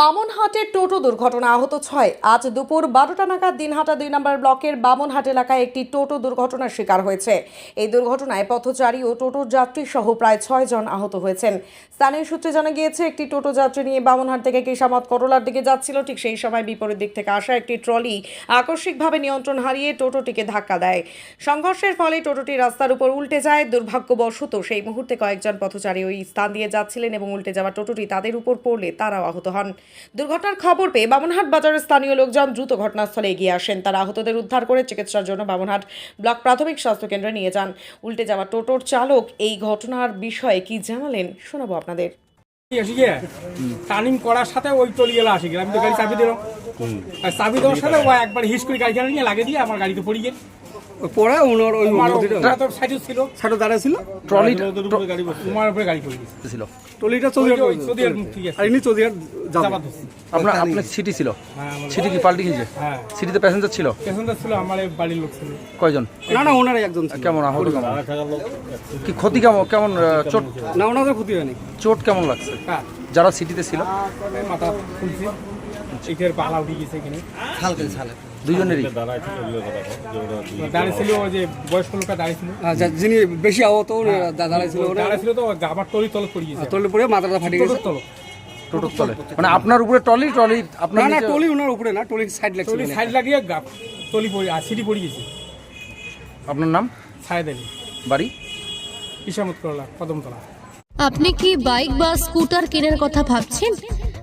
বামনহাটের টোটো দুর্ঘটনা আহত ছয়। আজ দুপুর বারোটা নাগাদ দিনহাটা দুই নম্বর ব্লকের বামনহাট এলাকায় একটি টোটো দুর্ঘটনার শিকার হয়েছে। এই দুর্ঘটনায় পথচারী ও টোটোর যাত্রী সহ প্রায় ছয় জন আহত হয়েছেন। স্থানীয় সূত্রে জানা গিয়েছে, একটি টোটো যাত্রী নিয়ে বামনহাট থেকে কিসামত করলার দিকে যাচ্ছিল। ঠিক সেই সময় বিপরীত দিক থেকে আসা একটি ট্রলি আকস্মিকভাবে নিয়ন্ত্রণ হারিয়ে টোটোটিকে ধাক্কা দেয়। সংঘর্ষের ফলে টোটোটি রাস্তার উপর উল্টে যায়। দুর্ভাগ্যবশত সেই মুহূর্তে কয়েকজন পথচারী ওই স্থান দিয়ে যাচ্ছিলেন এবং উল্টে যাওয়া টোটোটি তাদের উপর পড়লে তারাও আহত হন। দুর্ঘটনার খবর পেয়ে বামনহাট বাজারের স্থানীয় লোকজন দ্রুত ঘটনাস্থলে এগিয়ে আসেন। তারা আহতদের উদ্ধার করে চিকিৎসার জন্য বামনহাট ব্লক প্রাথমিক স্বাস্থ্য কেন্দ্রে নিয়ে যান। উল্টে যাওয়া টোটোর চালক এই ঘটনার বিষয়ে কি জানালেন শোনাবো আপনাদের। টার্নিং করার সাথে ওই টলি গেলা আসে গেলাম আমি তো গাড়ি চাবি দিলাম। চাবি দেওয়ার সাথে ও একবার হিস করে গাড়ি নিয়ে লাগিয়ে দিয়ে আমার গাড়িতে পড়ে গিয়ে পরে ওনার ওই ছিল। দাঁড়ায় ছিল। ট্রলি তোমার উপরে গাড়ি পড়ে ছিল। টলিটা ওই চৌধুরী যে ওই সৌদিয়ার মুখ থেকে আর ইনি আপনার আপনার সিটি ছিল। হ্যাঁ আমার সিটি কি পাল্টি খেয়েছে হ্যাঁ। সিটিতে প্যাসেঞ্জার ছিল? পেছনটা ছিল আমার বাড়ির লোক ছিল। কয়জন? না না ওনার একজন ছিল। কেমন আহত কেমন? কি ক্ষতি কেমন কেমন চোট? না ওনাদের ক্ষতি হয়নি। চোট কেমন লাগছে? হ্যাঁ। যারা সিটিতে ছিল? মাথা পালা উঠে গেছে এখানে। দুজনেরই দাঁড়িয়ে ছিল ওই যে বয়স্ক লোকটা দাঁড়িয়ে ছিল আচ্ছা যিনি বেশি আহত দাঁড়ায় ছিল দাঁড়িয়ে ছিল তো টলি তল পড়ে গেছে। পরে মাথাটা ফাটে গেছে। তল। টোটোর তলে। মানে আপনার উপরে টলি টলি আপনার না টলি ওনার উপরে না টলি সাইড লাগছে টলি সাইড লাগিয়ে টলি পড়ে আর সিটি পড়ে গেছে। আপনার নাম? ছায় দিলে বাড়ি? ইসামত করলা কদমতলা। আপনি কি বাইক বা স্কুটার কেনার কথা ভাবছেন?